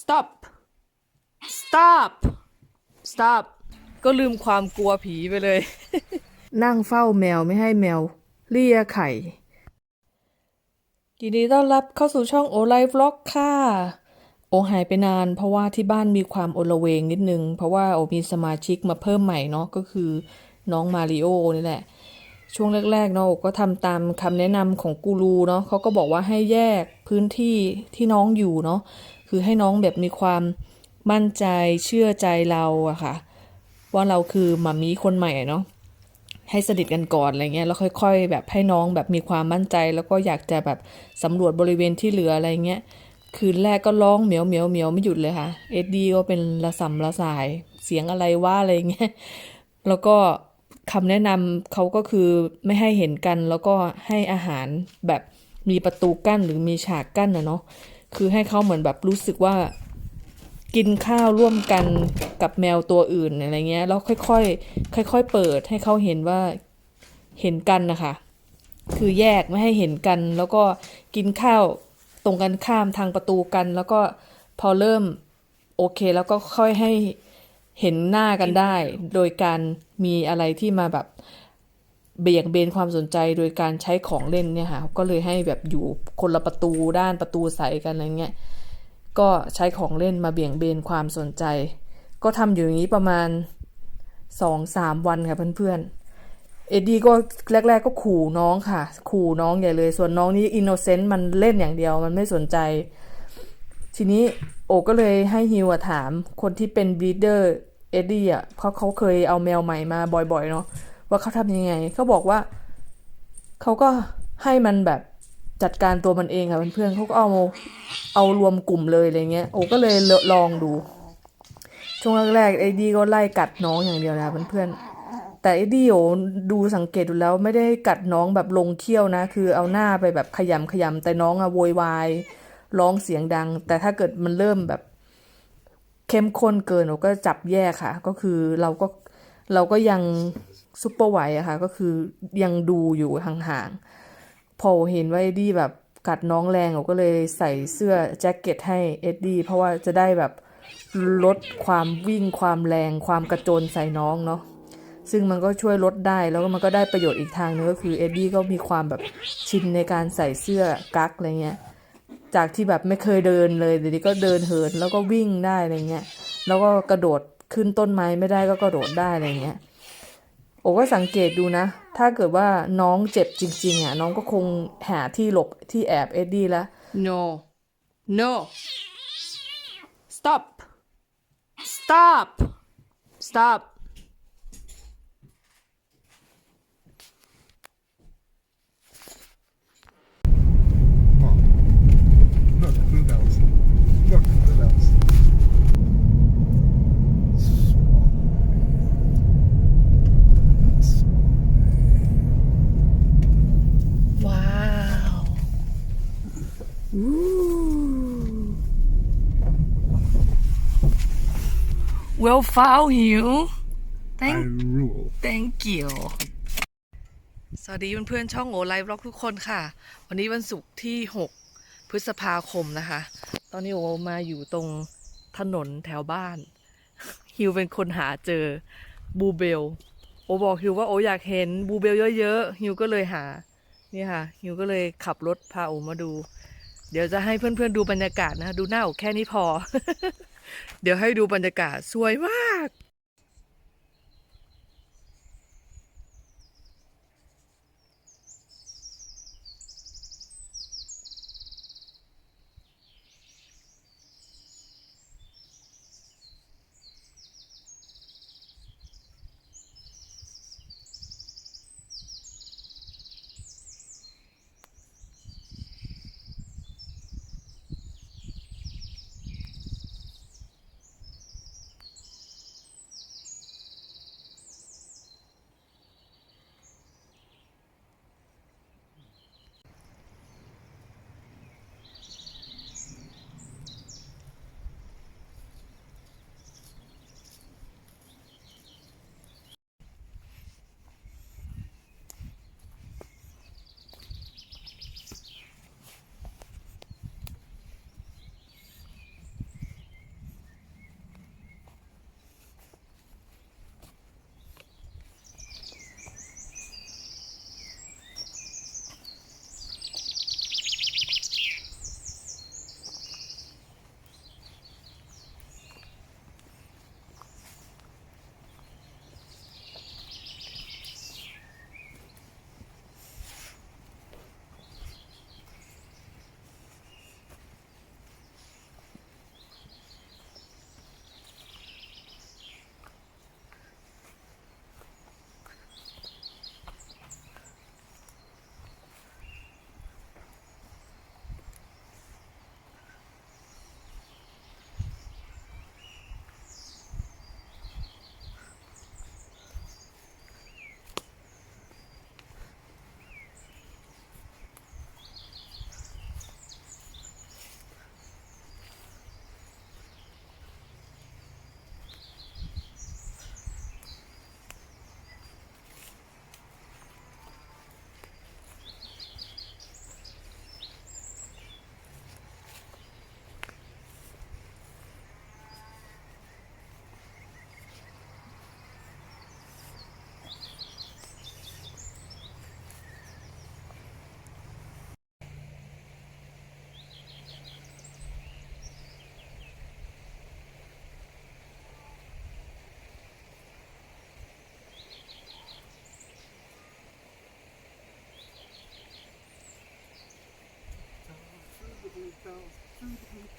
stop stop stop ก็ลืมความกลัวผีไปเลย นั่งเฝ้าแมวไม่ให้แมวเลียไข่ยินดีต้อนรับเข้าสู่ช่องโอไลฟ์ล็อกค่ะ โอหายไปนานเพราะว่าที่บ้านมีความโอละเวงนิดนึง เพราะว่าโอมีสมาชิกมาเพิ่มใหม่เนาะก็คือน้องมาริโอนี่แหละ ช่วงแรกๆเนาะโอก็ทำตามคำแนะนำของกูรูเนาะเขาก็บอกว่าให้แยกพื้นที่ที่น้องอยู่เนาะ คือให้น้องแบบมีความมั่นใจเชื่อใจเราอะค่ะ ว่าเราคือหมามีคนใหม่เนาะให้สนิทกันก่อนอะไรเงี้ยแล้วค่อย ๆ แบบให้น้องแบบมีความมั่นใจ แล้วก็อยากจะแบบสำรวจบริเวณที่เหลืออะไรเงี้ยคืนแรกก็ร้องเหมียวเหมียวเหมียวไม่หยุดเลยค่ะ เอ็ดดี้ก็เป็นระสำระสายเสียงอะไรว่าอะไรเงี้ยแล้วก็คำแนะนำเขาก็คือไม่ให้เห็นกันแล้วก็ให้อาหารแบบมีประตูกั้นหรือมีฉากกั้นนะเนาะ คือให้เขาเหมือนแบบรู้สึกว่า กินข้าวร่วมกันกับแมวตัวอื่นอะไรเงี้ยแล้วค่อยๆค่อย ๆ เปิดให้เขาเห็นว่าเห็นกันนะคะคือแยกไม่ให้เห็นกัน แล้วก็กินข้าวตรงกันข้ามทางประตูกัน แล้วก็พอเริ่มโอเค แล้วก็ค่อยให้เห็นหน้ากันได้ โดยการมีอะไรที่มาแบบ เบี่ยงเบนความสนใจโดยการใช้ของเล่นเนี่ยค่ะก็เลยให้แบบอยู่คนละประตูด้านประตูใสกันอะไรเงี้ยก็ใช้ของเล่นมาเบี่ยงเบนความสนใจ ก็ทำอยู่อย่างนี้ประมาณสองสามวันค่ะเพื่อนๆ เอ็ดดี้ก็แรก ๆ ก็ขู่น้องค่ะ ขู่น้องใหญ่เลย ส่วนน้องนี่อินโนเซนต์มันเล่นอย่างเดียวมันไม่สนใจ ทีนี้โอก็เลยให้ฮิวถามคนที่เป็นบ e เดอร์เอ็ดดี้อะเพราะเขาเคยเอาแมวใหม่มาบ่อยๆเนาะ ว่าเขาทำยังไงเขาบอกว่าเขาก็ให้มันแบบจัดการตัวมันเองค่ะเพื่อนๆเขาก็เอาเอารวมกลุ่มเลยอะไรเงี้ยโอก็เลยลองดู ช่วงแรกๆไอ้ดีก็ไล่กัดน้องอย่างเดียวนะเพื่อนๆแต่ไอ้ดีโอดูสังเกตดูแล้วไม่ได้กัดน้องแบบลงเขี้ยวนะ คือเอาหน้าไปแบบขยำขยำแต่น้องอะโวยวายร้องเสียงดัง แต่ถ้าเกิดมันเริ่มแบบเข้มข้นเกินโอก็จับแยกค่ะ ก็คือเราก็เราก็ยัง ซุปเปอร์ไวท์อะค่ะก็คือยังดูอยู่ห่างๆพอเห็นว่าเอ็ดดี้แบบกัดน้องแรงก็เลยใส่เสื้อแจ็คเก็ตให้เอ็ดดี้เพราะว่าจะได้แบบลดความวิ่งความแรงความกระโจนใส่น้องเนาะซึ่งมันก็ช่วยลดได้แล้วก็มันก็ได้ประโยชน์อีกทางนึงก็คือเอ็ดดี้ก็มีความแบบชินในการใส่เสื้อกั๊กอะไรเงี้ยจากที่แบบไม่เคยเดินเลยเดี๋ยวนี้ก็เดินเหินแล้วก็วิ่งได้อะไรเงี้ยแล้วก็กระโดดขึ้นต้นไม้ไม่ได้ก็กระโดดได้อะไรเงี้ย โอ้ก็สังเกตดูนะ ถ้าเกิดว่าน้องเจ็บจริง ๆ อะ น้องก็คงหาที่หลบที่แอบเอ็ดดี้แล้ว no no stop stop stop Look at the bells. Look at the bells. wow Ooh. Well found you I thank rule. thank you สวัสดีเพื่อนๆช่องโอไลฟ์บล็อกทุกคนค่ะ วันนี้วันศุกร์ที่ 6 พฤษภาคมนะคะ ตอนนี้โอมาอยู่ตรงถนนแถวบ้าน ฮิวเป็นคนหาเจอบูเบล โอบอกฮิวว่าโออยากเห็นบูเบลเยอะๆ ฮิวก็เลยหา นี่ค่ะ ฮิวก็เลยขับรถพาโอมาดู เดี๋ยวจะให้เพื่อนๆดูบรรยากาศนะ ดูหน้าอกแค่นี้พอ เดี๋ยวให้ดูบรรยากาศสวยมาก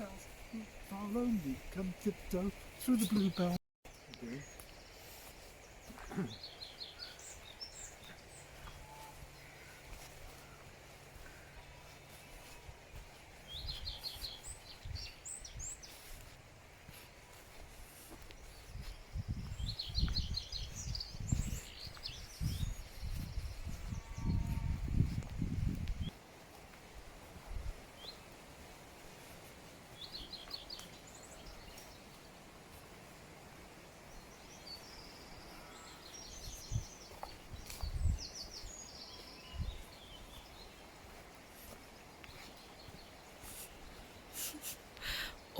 bluebells who follow me. Come tiptoe through the bluebell โ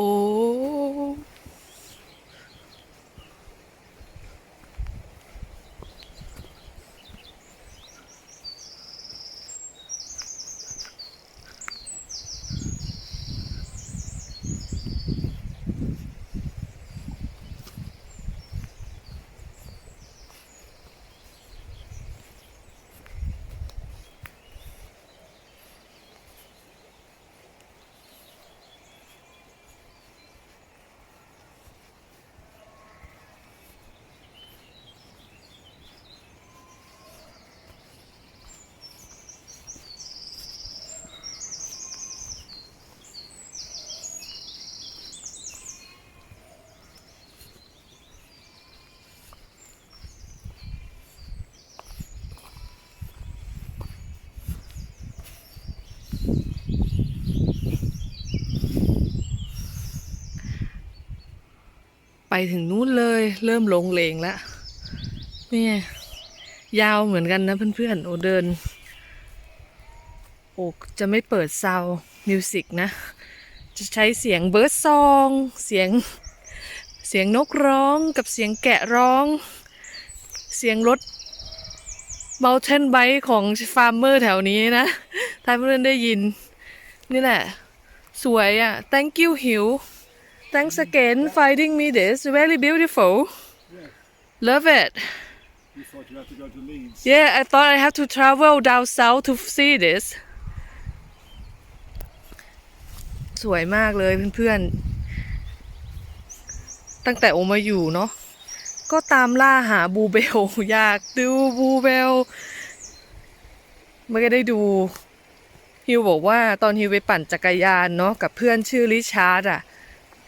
ไปถึงนู้นเลย เริ่มลงเลงแล้วนี่ไงยาวเหมือนกันนะเพื่อนๆโอเดินโอ้จะไม่เปิดซาวมิวสิกนะ จะใช้เสียงเบิร์ดซองเสียงเสียงนกร้องกับเสียงแกะร้อง เสียงรถ mountain bike ของฟาร์มเมอร์แถวนี้นะถ้าเพื่อนได้ยิน นี่แหละ สวยอะ thank you หิว thanks again finding me this very beautiful love it You thought you had to go to Leeds. yeah I thought I have to travel down south to see this สวยมากเลยเพื่อนๆ ตั้งแต่โอมาอยู่เนาะ ก็ตามล่าหาบูเบล อยากดูบูเบล ไม่ได้ดูฮิวบอกว่าตอนฮิวไปปั่นจักรยานเนาะกับเพื่อนชื่อริชาร์ดอะ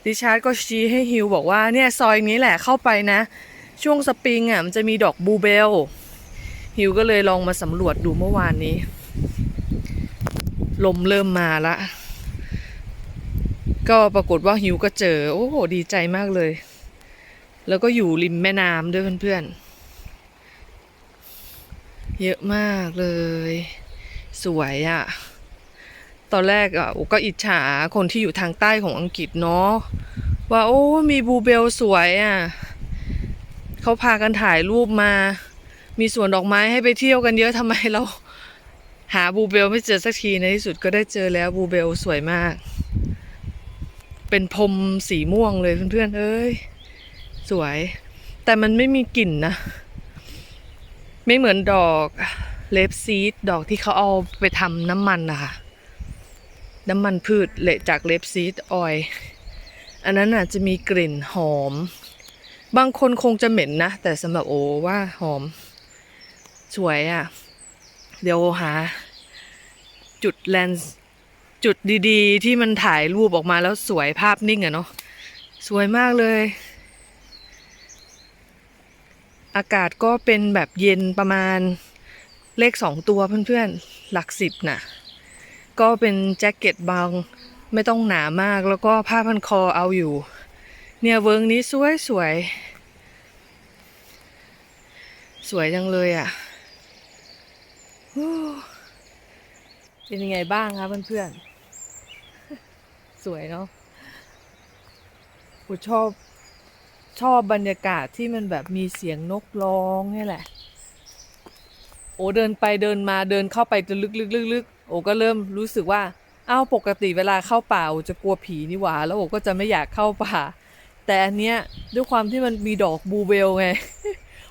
ริชาร์ดก็ชี้ให้ฮิวบอกว่าเนี่ยซอยนี้แหละเข้าไปนะ ช่วงสปริงอะมันจะมีดอกบูเบล ฮิวก็เลยลองมาสำรวจดูเมื่อวานนี้ ลมเริ่มมาละ ก็ปรากฏว่าฮิวก็เจอ โอ้โหดีใจมากเลย แล้วก็อยู่ริมแม่น้ำด้วยเพื่อนๆ เยอะมากเลย สวยอะ่ะ ตอนแรกอะก็อิจฉาคนที่อยู่ทางใต้ของอังกฤษเนาะว่าโอ้มีบูเบลสวยอะเขาพากันถ่ายรูปมา มีสวนดอกไม้ให้ไปเที่ยวกันเยอะทำไมเรา หาบูเบลไม่เจอสักทีในที่สุดก็ได้เจอแล้วบูเบลสวยมาก เป็นพรมสีม่วงเลยเพื่อนๆเอ้ยสวย แต่มันไม่มีกลิ่นนะ ไม่เหมือนดอกเลฟซีดดอกที่เขาเอาไปทำน้ำมันนะคะ น้ำมันพืชเละจากเลฟซีดออยอันนั้นอาจจะมีกลิ่นหอม บางคนคงจะเหม็นนะ แต่สำหรับโอว่าหอม สวยอะ่ะ เดี๋ยวหา จุดแลนส์จุดดีๆ ที่มันถ่ายรูปออกมาแล้วสวยภาพนิ่งอะเนาะสวยมากเลย อากาศก็เป็นแบบเย็นประมาณเลขสองตัวเพื่อนๆ หลักสิบน่ะ ก็เป็นแจ็คเก็ตบางไม่ต้องหนามากแล้วก็ผ้าพันคอเอาอยู่ เนี่ยเวิร์กนี้สวยสวย สวยจังเลยอะเป็นยังไงบ้างคะเพื่อนๆ สวยเนาะกูชอบชอบบรรยากาศที่มันแบบมีเสียงนกร้องนี่แหละ โอ้เดินไปเดินมาเดินเข้าไปจนลึกๆๆๆ โอ้ก็เริ่มรู้สึกว่าอ้าวปกติเวลาเข้าป่าโอจะกลัวผีนี่หว่า แล้วโอ้ก็จะไม่อยากเข้าป่า แต่อันเนี้ยด้วยความที่มันมีดอกบูเบลไง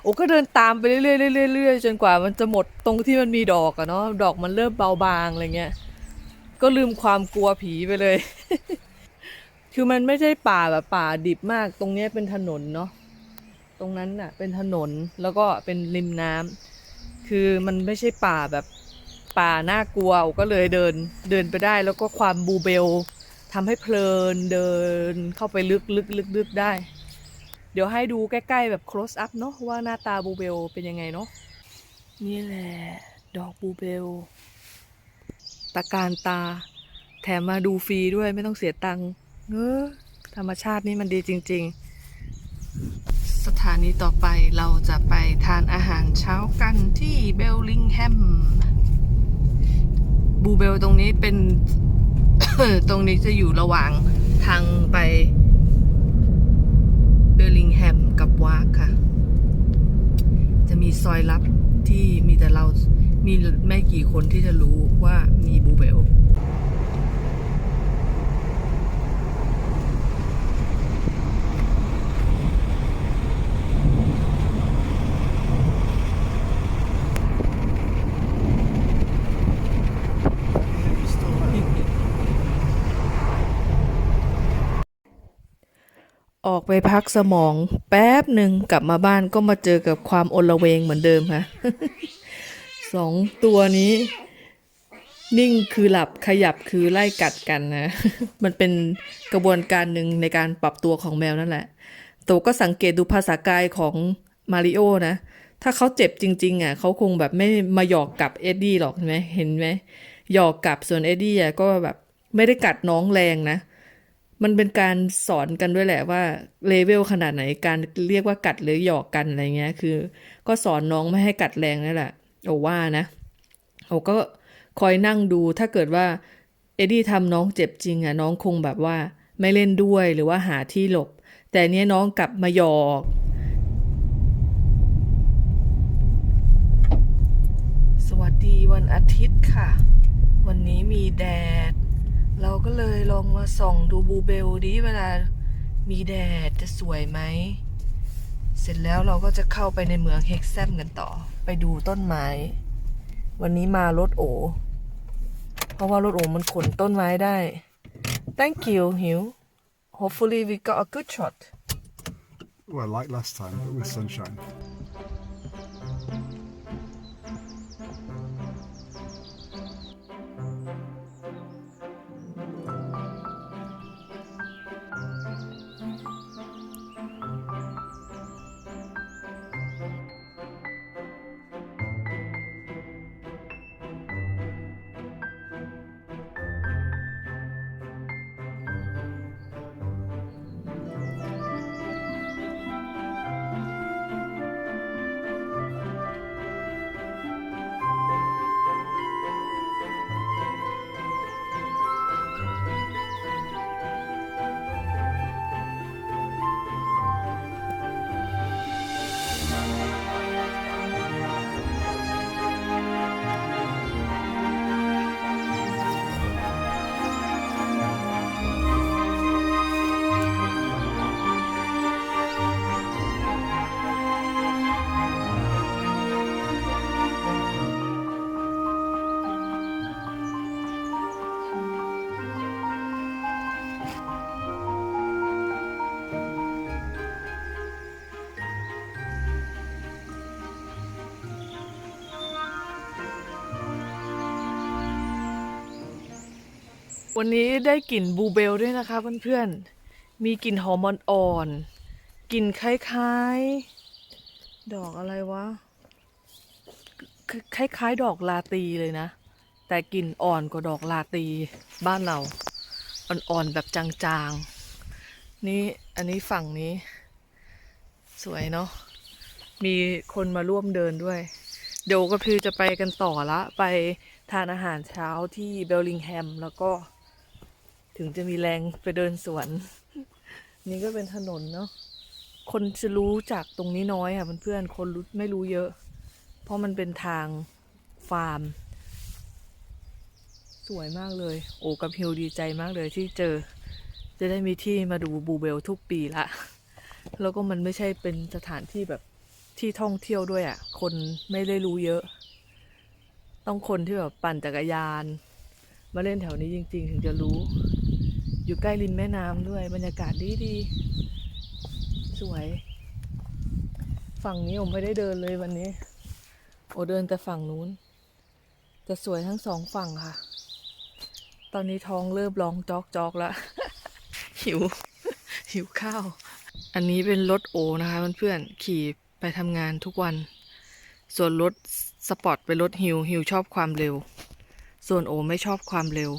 โอ้ก็เดินตามไปเรื่อยๆเรื่อยๆจนกว่ามันจะหมดตรงที่มันมีดอกอะเนาะดอกมันเริ่มเบาบางอะไรเงี้ยก็ลืมความกลัวผีไปเลย คือมันไม่ใช่ป่าแบบป่าดิบมาก ตรงเนี้ยเป็นถนนเนาะตรงนั้นน่ะ เป็นถนนแล้วก็เป็นริมน้ำคือมันไม่ใช่ป่าแบบ ป่าน่ากลัวก็เลยเดินเดินไปได้แล้วก็ความบูเบลทำให้เพลินเดินเข้าไปลึกลึกลึกลึกได้ เดี๋ยวให้ดูใกล้ๆแบบ close up เนาะว่าหน้าตาบูเบลเป็นยังไงเนาะนี่แหละ ดอกบูเบลตะการตา แถมมาดูฟรีด้วยไม่ต้องเสียตังค์เออธรรมชาตินี่มันดีจริง ๆ สถานีต่อไปเราจะไปทานอาหารเช้ากันที่เบลลิงแฮม บูเบลตรงนี้เป็น ตรงนี้จะอยู่ระหว่างทางไปเบลลิงแฮมกับวากค่ะ จะมีซอยลับที่มีแต่เรา มีไม่กี่คนที่จะรู้ว่ามีบูเบล ออกไปพักสมองแป๊บหนึ่งกลับมาบ้านก็มาเจอกับความโอลเวงเหมือนเดิมค่ะสองตัวนี้ นิ่งคือหลับขยับคือไล่กัดกันนะ มันเป็นกระบวนการหนึ่งในการปรับตัวของแมวนั่นแหละตัวก็สังเกตดูภาษากายของมาริโอนะ ถ้าเขาเจ็บจริง ๆ อะเขาคงแบบไม่มาหยอกกับเอ็ดดี้หรอกเห็นไหมเห็นไหมหยอกกับส่วนเอ็ดดี้อะก็แบบไม่ได้กัดน้องแรงนะ มันเป็นการสอนกันด้วยแหละว่าเลเวลขนาดไหนการเรียกว่ากัดหรือหยอกกันอะไรเงี้ย คือ ก็สอนน้องไม่ให้กัดแรงนั่นแหละโอว่านะโอก็คอยนั่งดูถ้าเกิดว่า เอ็ดดี้ทำน้องเจ็บจริงอะน้องคงแบบว่า ไม่เล่นด้วยหรือว่าหาที่หลบ แต่เนี้ยน้องกลับมาหยอกสวัสดีวันอาทิตย์ค่ะ วันนี้มีแดด เราก็เลยลองมาส่องดูบูเบลดิเวลามีแดดจะสวยไหม เสร็จแล้วเราก็จะเข้าไปในเมืองเฮกแซมกันต่อ ไปดูต้นไม้ วันนี้มารถโอ เพราะว่ารถโอมันขนต้นไม้ได้ thank you หิว hopefully we got a good shot Well, like last time, but with sunshine. วันนี้ได้กลิ่นบูเบลด้วยนะคะเพื่อนๆ มีกลิ่นหอมอ่อนๆกลิ่นคล้ายๆ ดอกอะไรวะคือคล้ายๆ ดอกลาตีเลยนะ แต่กลิ่นอ่อนกว่าดอกลาตีบ้านเรา อ่อนๆแบบจางๆ นี่อันนี้ฝั่งนี้ สวยเนาะ มีคนมาร่วมเดินด้วย เดี๋ยวก็คือจะไปกันต่อละ ไปทานอาหารเช้าที่เบลลิงแฮมแล้วก็ ถึงจะมีแรงไปเดินสวน นี่ก็เป็นถนนเนาะคนจะรู้จากตรงนี้น้อยค่ะเพื่อนๆคนรู้ไม่รู้เยอะ เพราะมันเป็นทางฟาร์ม สวยมากเลย โอ้กับฮิวดีใจมากเลยที่เจอ จะได้มีที่มาดูบูเบลทุกปีละแล้วก็มันไม่ใช่เป็นสถานที่แบบที่ท่องเที่ยวด้วยอะ่ะ คนไม่ได้รู้เยอะ ต้องคนที่แบบปั่นจักรยาน มาเล่นแถวนี้จริง ๆ ถึงจะรู้ อยู่ใกล้ริมแม่น้ำด้วย บรรยากาศดีดี สวย ฝั่งนี้ผมไม่ได้เดินเลยวันนี้ โอเดินแต่ฝั่งนู้น จะสวยทั้งสองฝั่งค่ะ ตอนนี้ท้องเริ่มร้องจอกจอกแล้ว หิว หิวข้าว อันนี้เป็นรถโอนะคะเพื่อนๆ ขี่ไปทำงานทุกวัน ส่วนรถสปอร์ตเป็นรถฮิวฮิวชอบความเร็ว ส่วนโอไม่ชอบความเร็ว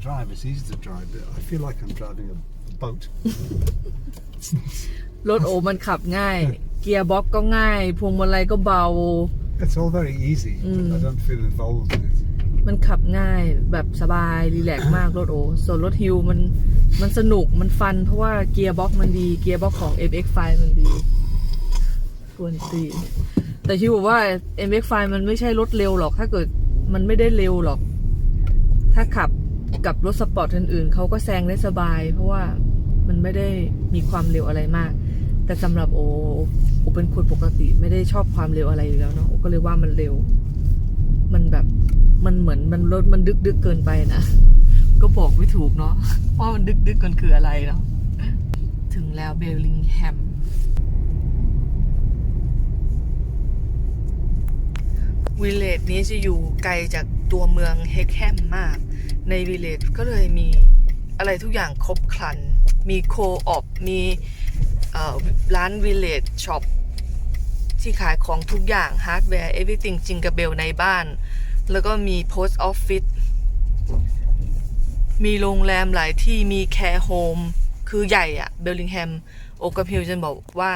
Drive, it's easy to drive, but I feel like I'm driving a, a boat. รถโอมันขับง่าย เกียร์บ็อกก็ง่าย พวงมาลัยก็เบา It's all very easy, but I don't feel involved in it. มันขับง่ายแบบสบายรีแลกซ์มากรถโอ ส่วนรถฮิวมันมันสนุกมันฟัน เพราะว่าเกียร์บ็อกมันดี เกียร์บ็อกของ MX5 มันดีกวนตีนแต่ฮิวบอกว่า MX5 มันไม่ใช่รถเร็วหรอก ถ้าเกิดมันไม่ได้เร็วหรอก ถ้าขับ กับรถสปอร์ตอื่นๆเขาก็แซงได้สบาย เพราะว่ามันไม่ได้มีความเร็วอะไรมาก แต่สำหรับโอโอเป็นคนปกติไม่ได้ชอบความเร็วอะไรอยู่แล้วเนาะโอก็เลยว่ามันเร็ว มันแบบมันเหมือนมันรถมันดึกดึกๆเกินไปนะก็บอกไม่ถูกเนาะว่ามันดึกดึกๆกันคืออะไรเนาะถึงแล้วเบลลิงแฮมวิลเลจนี้จะอยู่ไกลจากตัวเมืองเฮกแฮมมาก ในวิเลจก็เลยมีอะไรทุกอย่างครบครัน มีโคออปมีร้านวิเลจช็อปที่ขายของทุกอย่างฮาร์ดแวร์ everything จิงกับเบลในบ้าน แล้วก็มี post office มีโรงแรมหลายที่มีแคร์โฮมคือใหญ่อะเบลลิงแฮมโอกับพิวจะบอกว่า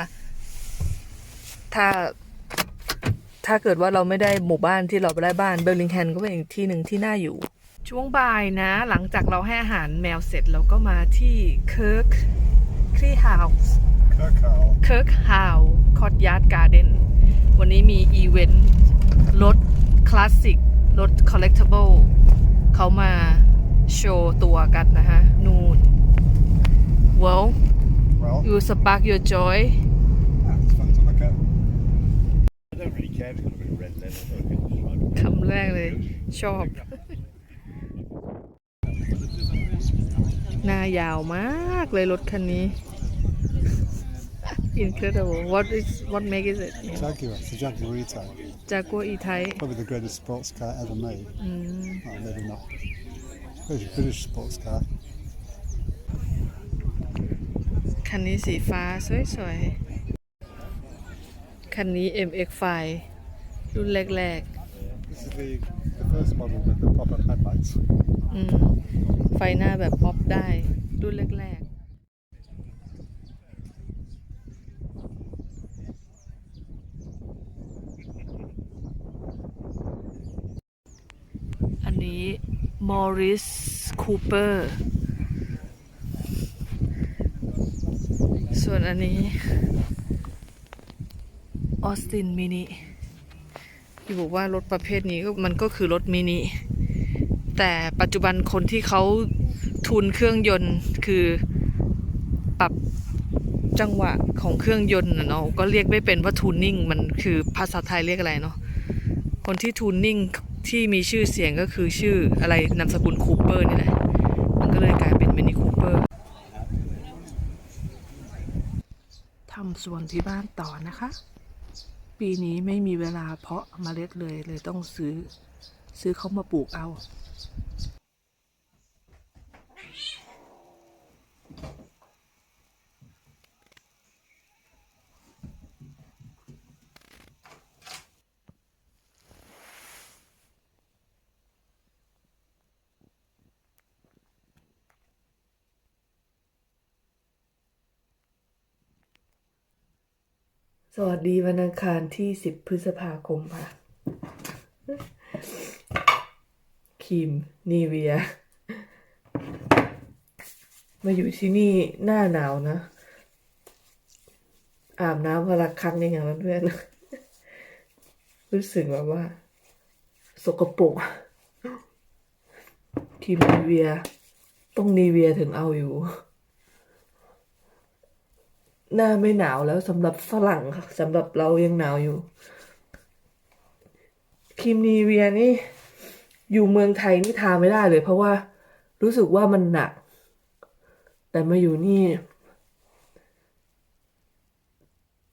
ถ้าถ้าเกิดว่าเราไม่ได้หมู่บ้านที่เราไปได้บ้านเบลลิงแฮมก็เป็นอีกที่หนึ่งที่น่าอยู่ ช่วงบ่ายนะ หลังจากเราให้อาหารแมวเสร็จเราก็มาที่เคิร์กคลีเฮาส์ Kirkhow. เคิร์กฮาวคอ t ยาร์ดการ์เดนวันนี้มีอีเวนต์รถคลาสสิกรถคอลเลก t ิเบิลเขามาโชว์ตัวกันนะฮะ นูน well Well, you spark your joy yeah, it's fun to look at. I don't really care if it's got a bit of red leather. I don't think it's คำแรกเลย ชอบ หน้ายาวมากเลยรถคันนี้ incredible what is what make is it Jaguar, it's a Jaguar E-Type. จากัวอีไทย Probably the greatest sports car ever made. อืม Well, maybe not. British, British sports car. คันนี้สีฟ้าสวยๆ คันนี้ MX5 รุ่นแรก This is the, the first model with the pop-up headlights. อืม ไฟหน้าแบบป๊อปได้รุ่นแรกๆ อันนี้ Morris Cooper ส่วนอันนี้ Austin Mini ที่บอกว่ารถประเภทนี้ก็มันก็คือรถมินิ แต่ปัจจุบันคนที่เขาทุนเครื่องยนต์คือปรับจังหวะของเครื่องยนต์เนาะก็เรียกไม่เป็นว่าทูนนิ่งมันคือภาษาไทยเรียกอะไรเนาะคนที่ทูนนิ่งที่มีชื่อเสียงก็คือชื่ออะไรนามสกุลคูเปอร์นี่แหละมันก็เลยกลายเป็นมินิคูเปอร์ทำสวนที่บ้านต่อนะคะ ปีนี้ไม่มีเวลาเพาะเมล็ดเลยเลยต้องซื้อซื้อเขามาปลูกเอา สวัสดีวันอังคารที่ 10 พฤษภาคมค่ะ ครีมนีเวีย มาอยู่ที่นี่หน้าหนาวนะ อาบน้ำวันละครั้งเองอะเพื่อนรู้สึกแบบว่า สกปรกครีมนีเวีย ต้องนีเวียถึงเอาอยู่ หน้าไม่หนาวแล้วสำหรับฝรั่งสำหรับเรายังหนาวอยู่ครีมนีเวียนี่ อยู่เมืองไทยนี่ทาไม่ได้เลย เพราะว่ารู้สึกว่ามันหนัก แต่มาอยู่นี่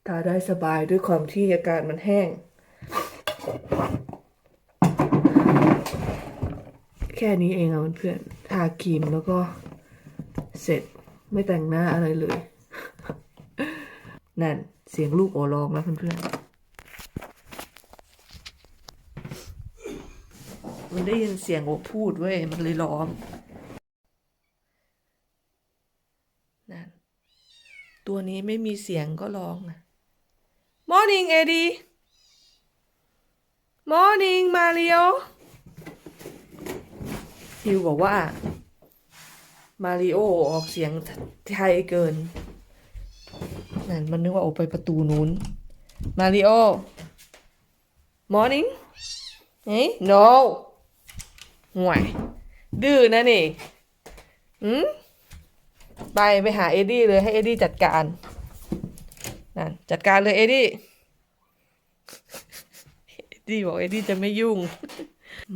ทาได้สบายด้วยความที่อากาศมันแห้ง แค่นี้เองอะเพื่อนๆทาครีมแล้วก็เสร็จไม่แต่งหน้าอะไรเลย นั่นเสียงลูกโอร้องแล้วเพื่อนๆ มันได้ยินเสียงโอพูดเว้ย มันเลยร้องนั่นตัวนี้ไม่มีเสียงก็ร้องนะ Morning Eddie Morning Mario ฮิวบอกว่า มาริโอออกเสียงไทยเกิน นั่นมันนึกว่าออกไปประตูนู้น มาริโอ morning เฮ้ย no ห่วย ดื้อนะนี่อืมไปไปหาเอ็ดดี้เลยให้เอ็ดดี้จัดการนั่นจัดการเลยเอ็ดดี้เอ็ดดี้บอกเอ็ดดี้จะไม่ยุ่ง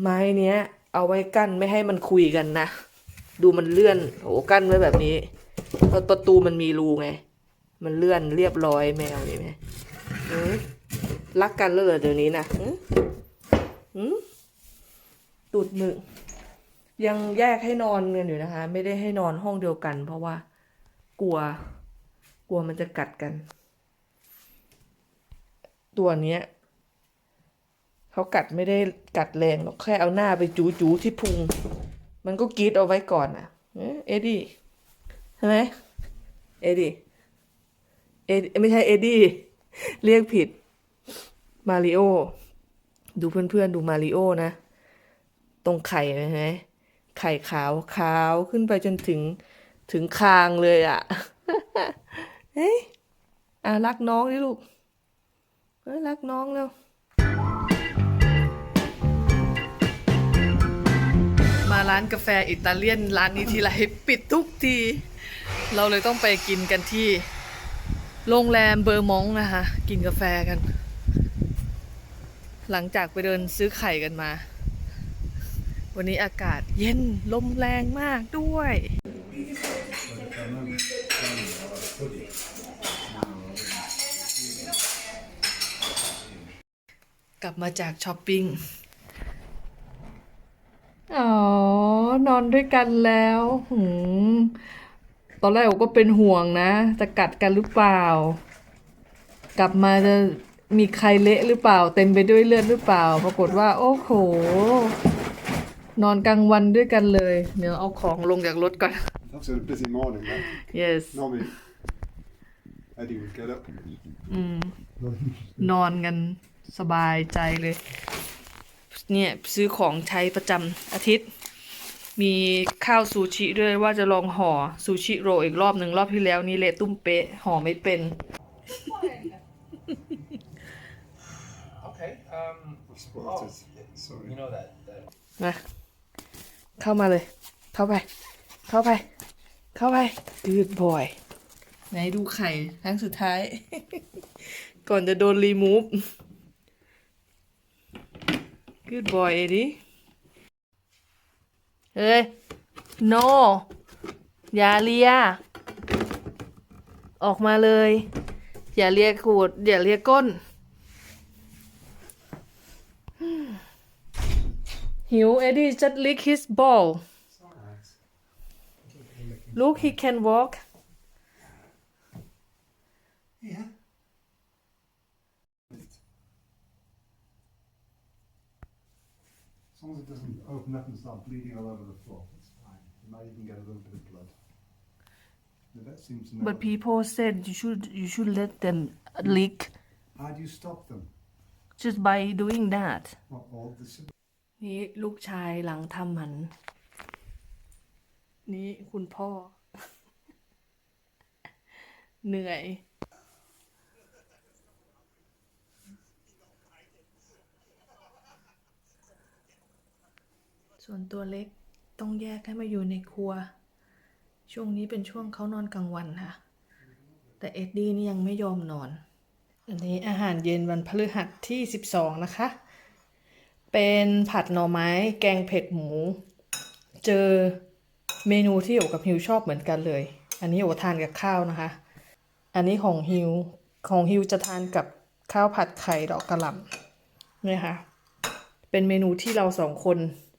ไม้เนี้ย เอาไว้กั้นไม่ให้มันคุยกันนะ ดูมันเลื่อนโหกั้นไว้แบบนี้เพราะประตูมันมีรูไง มันเลื่อนเรียบร้อยแมวนี่ไหมหืมรักกันแล้วเหรอเดี๋ยวนี้นะหืมหืม ตูดมึก ยังแยกให้นอนกันอยู่นะคะ ไม่ได้ให้นอนห้องเดียวกัน เพราะว่า กลัว กลัวมันจะกัดกัน ตัวเนี้ยเขากัดไม่ได้กัดแรงหรอกแค่เอาหน้าไปจูจูๆที่พุง มันก็กรีดเอาไว้ก่อนอะเอ๊ะเอ็ดดี้ใช่ไหมเอ็ดดี้เอ็ดไม่ใช่เอ็ดดี้เรียกผิดมาริโอดูเพื่อนๆ ดูมาริโอนะ ตรงไข่นะฮะไข่ขาวขาวขึ้นไปจนถึงถึงคางเลยอะ่ะเฮ้ยอะรักน้องดิลูกเฮ้ยรักน้องเร็วมาร้านกาแฟอิตาเลียนร้านนี้ทีไรปิดทุกที เราเลยต้องไปกินกันที่โรงแรมเบอร์มองนะคะ กินกาแฟกัน หลังจากไปเดินซื้อไข่กันมา วันนี้อากาศเย็นลมแรงมากด้วย กลับมาจากช้อปปิ้ง อ๋อ นอนด้วยกันแล้วหืมตอนแรกก็เป็นห่วงนะ จะกัดกันหรือเปล่า กลับมาจะมีใครเละหรือเปล่า เต็มไปด้วยเลือดหรือเปล่า ปรากฏว่า โอ้โห นอนกลางวันด้วยกันเลย เดี๋ยวเอาของลงจากรถก่อน That's a busy morning, that. yes Normally, Eddie would get up. อืม นอนกันสบายใจเลย เนี่ย ซื้อของใช้ประจำอาทิตย์ มีข้าวซูชิด้วยว่าจะลองห่อซูชิโรลอีกรอบหนึ่งรอบที่แล้วนี่เละตุ้มเป๊ะห่อไม่เป็น Okay. Um, Spotted. Sorry. you know that. that มา เข้ามาเลย เข้าไป เข้าไป เข้าไปดืดบ่อย ไหนดูไข่ครั้งสุดท้าย ก่อนจะโดนรีมูฟ Good boy เอดิเฮ้ย no อย่าเลีย ออกมาเลย อย่าเลียขูด อย่าเลียก้น หิว Eddie just lick his ball look he can walk Yeah. As long as it doesn't open up and start bleeding all over the floor, it's fine. You might even get a little bit of blood. The vet seems to know. but people said you should you should let them lick How do you stop them? just by doing that this? นี่ลูกชายหลังทำหมัน นี่คุณพ่อ เหนื่อย ส่วนตัวเล็กต้องแยกให้มาอยู่ในครัว ช่วงนี้เป็นช่วงเขานอนกลางวันค่ะ แต่เอ็ดดี้นี่ยังไม่ยอมนอน อันนี้อาหารเย็นวันพฤหัสที่ 12 นะคะ เป็นผัดหน่อไม้แกงเผ็ดหมู เจอเมนูที่โอกับฮิวชอบเหมือนกันเลย อันนี้โอทานกับข้าวนะคะ อันนี้ของฮิวของฮิวจะทานกับข้าวผัดไข่ดอกกระหล่ำเนี่ยค่ะ เป็นเมนูที่เราสองคน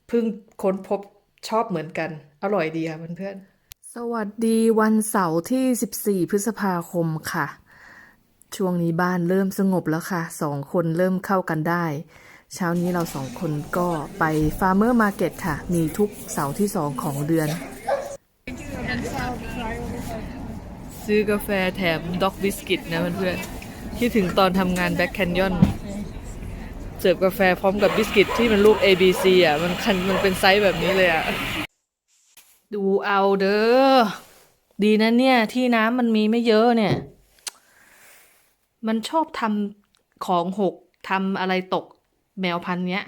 เพิ่งค้นพบชอบเหมือนกัน อร่อยดีค่ะเพื่อนๆ สวัสดีวันเสาร์ที่ 14 พฤษภาคมค่ะ ช่วงนี้บ้านเริ่มสงบแล้วค่ะ สองคนเริ่มเข้ากันได้ เช้านี้เราสองคนก็ไป Farmer Market ค่ะ มีทุกเสาร์ที่สองของเดือน ซื้อกาแฟแถมด็อกบิสกิตนะเพื่อนๆคิดถึงตอนทำงานแบ็คแคนยอนเสิร์ฟกาแฟพร้อมกับบิสกิตที่มันรูป A B C อะ มันคันมันเป็นไซส์แบบนี้เลยอะ ดูเอาเด้อ ดีนะเนี่ย ที่น้ำมันมีไม่เยอะเนี่ย มันชอบทำของหกทำอะไรตก แมวพันธุ์เนี้ย